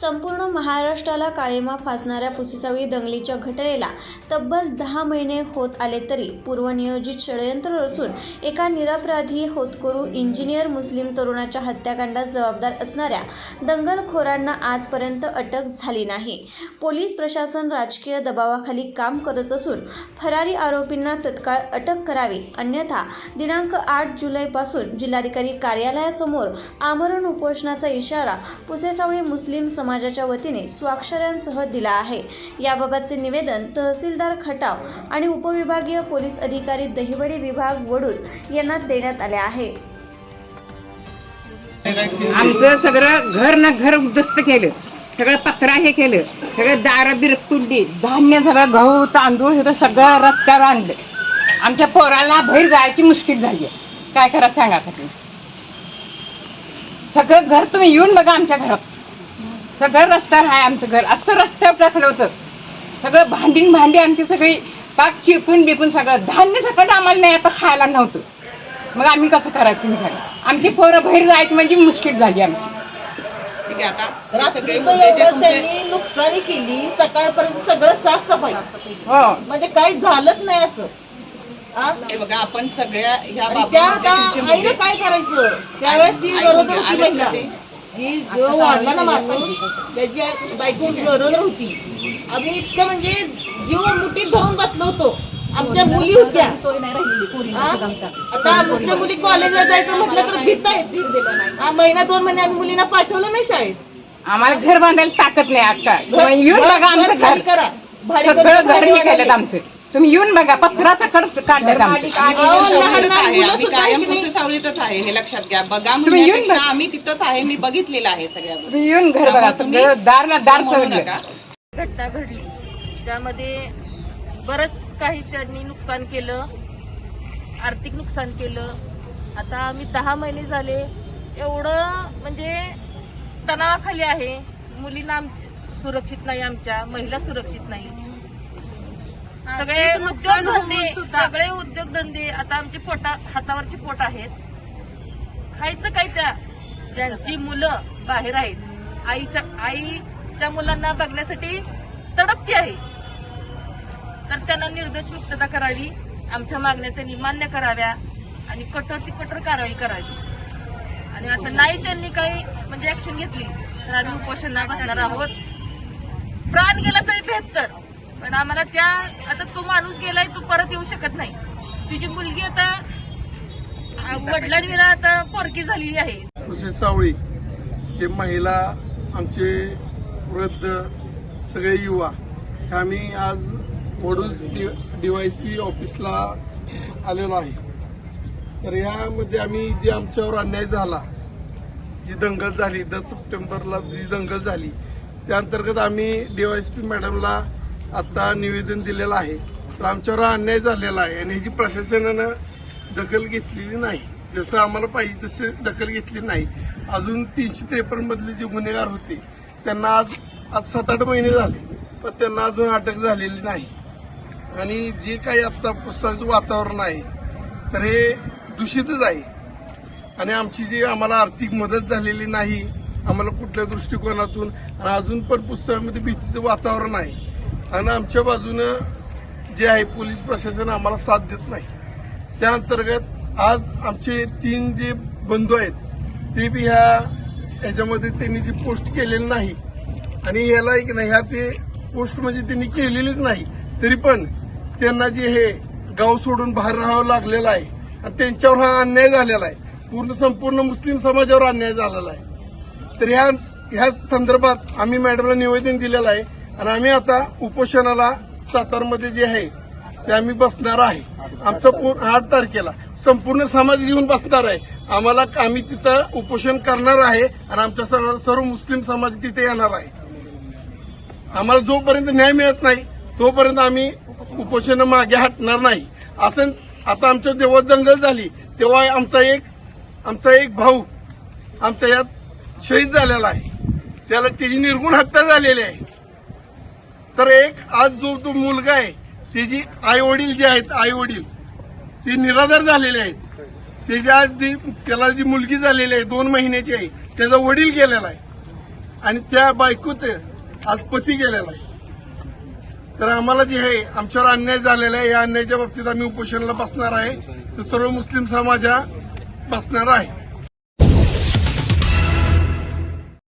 संपूर्ण महाराष्ट्राला काळेमा फासणाऱ्या पुसेसावळी दंगलीच्या घटनेला तब्बल दहा महिने होत आले तरी पूर्वनियोजित षडयंत्र रचून एका निरपराधी होतकरू इंजिनियर मुस्लिम तरुणाच्या हत्याकांडात जबाबदार असणाऱ्या दंगलखोरांना आजपर्यंत अटक झाली नाही. पोलीस प्रशासन राजकीय दबावाखाली काम करत असून फरारी आरोपींना तत्काळ अटक करावी अन्यथा दिनांक आठ जुलैपासून जिल्हाधिकारी कार्यालयासमोर आमरण उपोषणाचा इशारा पुसेसावळी मुस्लिम समाजाच्या वतीने स्वाक्षऱ्यांसह दिला आहे. याबाबतचे निवेदन तहसीलदार खटाव आणि उपविभागीय पोलीस अधिकारी दहिवडी विभाग वडूज यांना देण्यात आले आहे. आमचं सगळं घर ना घर उद्ध्वस्त केलं. सगळं पत्रा हे केलं. सगळं दार बिर तुडली धान्य सगळं गहू तांदूळ हे सगळं रस्त्यावर आणलं. आमच्या पोराला बाहेर जायची मुश्किल झाली. काय करा सांगा तुम्ही? सगळं घर तुम्ही येऊन बघा आमच्या घरात. सगळं रस्त्यावर आहे आमचं घर. असं रस्त्यावर टाकलं होतं. सगळं भांडीन भांडी आमची सगळी पाक चिपून बिपून सगळं. धान्य सगळं आम्हाला नाही आता खायला नव्हतं. मग आम्ही कसं करायचं तुम्ही सांगा. आमची पोरं बाहेर जायची म्हणजे मुश्किल झाली आमची. ठीक आहे आता सगळे रात्रीचं मुद्दे जे एवढं तुमचे त्यांनी नुकसानी केली सकाळपर्यंत सगळं साफसफाई. हो. म्हणजे काही झालंच नाही असं? हे बघा आपण सगळ्या ह्या आणि त्या बाबतीमध्ये त्या तुमचे आईनं मुद्दे काय करायचं? त्यावेळेस गरोदर होती महिला ते? जी जो वाढला ना माणूस त्याची बायको गरोदर होती. आम्ही इतकं म्हणजे जीव मुठीत धरून बसलो होतो. आमच्या मुली होत्या? आता आमच्या मुली कॉलेजला जायचं म्हटलं तर भीत आहेत. आ, महिना दोन महिने आम्ही मुलींना पाठवलं नाही शाळेत. आम्हाला घर बांधायला ताकद नाही आता. येऊन घर- बघा आमचं घर. भाडे सगळं घर हे केलं आमचं. तुम्ही येऊन बघा पत्राचा खर्च लहान आहे. हे लक्षात घ्या बघा तुम्ही येऊन म्हणण्यापेक्षा बघा. आम्ही तिथंच आहे मी बघितलेलं आहे सगळ्या गोष्टी. तुम्ही येऊन घर बघा तुम्ही दार ना दार म्हणू चढलं नका. घटना घडली त्यामध्ये बरंच काही त्यांनी नुकसान केलं आर्थिक नुकसान केलं आता आम्ही दहा महिने झाले एवढं म्हणजे तणावाखाली आहे मुलींना आम सुरक्षित नाही आमच्या महिला सुरक्षित नाही सगळे उद्योगधंदे सगळे उद्योगधंदे आता आमचे पोटा हातावरचे पोट आहेत. खायचं काय त्या? ज्यांची मुलं बाहेर आहेत. आई आई त्या मुलांना बघण्यासाठी तडपती आहे. तर त्यांना निर्दोष मुक्तता करावी आमच्या मागण्या त्यांनी मान्य कराव्या आणि कठोर ती कठोर कारवाई करावी. आणि आता नाही त्यांनी काही म्हणजे ऍक्शन घेतली तर आम्ही उपोषणला बसणार आहोत. प्राण गेला तरी बेहत्तर. पण आम्हाला त्या आता तो माणूस गेलाय तो परत येऊ शकत नाही. तिची मुलगी आता वडिलांविना आता पोरकी झालेली आहे. दुसरी सावळी हे महिला आमचे वृद्ध सगळे युवा हे आम्ही आज वडूज डीवायएसपी ऑफिसला आलेलो आहे. तर यामध्ये आम्ही जे आमच्यावर अन्याय झाला जी दंगल झाली दस सप्टेंबरला जी दंगल झाली त्या अंतर्गत आम्ही डीवायएसपी मॅडमला आता निवेदन दिलेलं आहे. तर आमच्यावर अन्याय झालेला आहे आणि ह्याची प्रशासनानं दखल घेतलेली नाही. जसं आम्हाला पाहिजे तसे दखल घेतली नाही. अजून तीनशे त्रेपन्न मधले जे गुन्हेगार होते त्यांना आज आज सात आठ महिने झाले पण त्यांना अजून अटक झालेली नाही. आणि जे काही आता पुस्तकाचं वातावरण आहे तर हे दूषितच आहे. आणि आमची जी आम्हाला आर्थिक मदत झालेली नाही आम्हाला कुठल्या दृष्टिकोनातून आणि अजून पण पुस्तकामध्ये भीतीचं वातावरण आहे आणि आमच्या बाजूनं जे आहे पोलीस प्रशासन आम्हाला साथ देत नाही. त्या अंतर्गत आज आमचे तीन जे बंधू आहेत ते बी ह्या ह्याच्यामध्ये त्यांनी जी पोस्ट केलेली नाही आणि याला एक नाही ह्या ते पोस्ट म्हणजे त्यांनी केलेलीच नाही तरी पण त्यांना जे हे गाव सोडून बाहेर राहावं लागलेलं आहे आणि त्यांच्यावर हा अन्याय झालेला आहे. पूर्ण संपूर्ण मुस्लिम समाजावर अन्याय झालेला आहे. तर ह्या ह्या संदर्भात आम्ही मॅडमला निवेदन दिलेलं आहे आणि आम्ही आता उपोषणाला सातारमध्ये जे आहे ते आम्ही बसणार आहे. आमचं पूर्ण आठ तारखेला संपूर्ण समाज घेऊन बसणार आहे. आम्हाला आम्ही तिथं उपोषण करणार आहे आणि आमच्या सर्व सर्व मुस्लिम समाज तिथे येणार आहे. आम्हाला जोपर्यंत न्याय मिळत नाही तोपर्यंत आम्ही उपोषण मागे हटणार नाही. असं आता आमच्या जेव्हा दंगल झाली तेव्हा आमचा एक आमचा एक भाऊ आमच्या यात शहीद झालेला आहे. त्याला त्याची निर्गुण हत्या झालेली आहे. तर एक आज जो तो मुलगा आहे त्याची आई वडील जे आहेत आई वडील ते निराधार झालेले आहेत. त्याची आज त्याला जी मुलगी झालेली आहे दोन महिन्याची आहे त्याचा वडील गेलेला आहे. आणि त्या बायकोचे आज पती गेलेला आहे. तर आम्हाला जे आहे आमच्यावर अन्याय झालेला आहे. या अन्यायाच्या बाबतीत आम्ही उपोषणाला बसणार आहे. तर सर्व मुस्लिम समाजा बसणार आहे.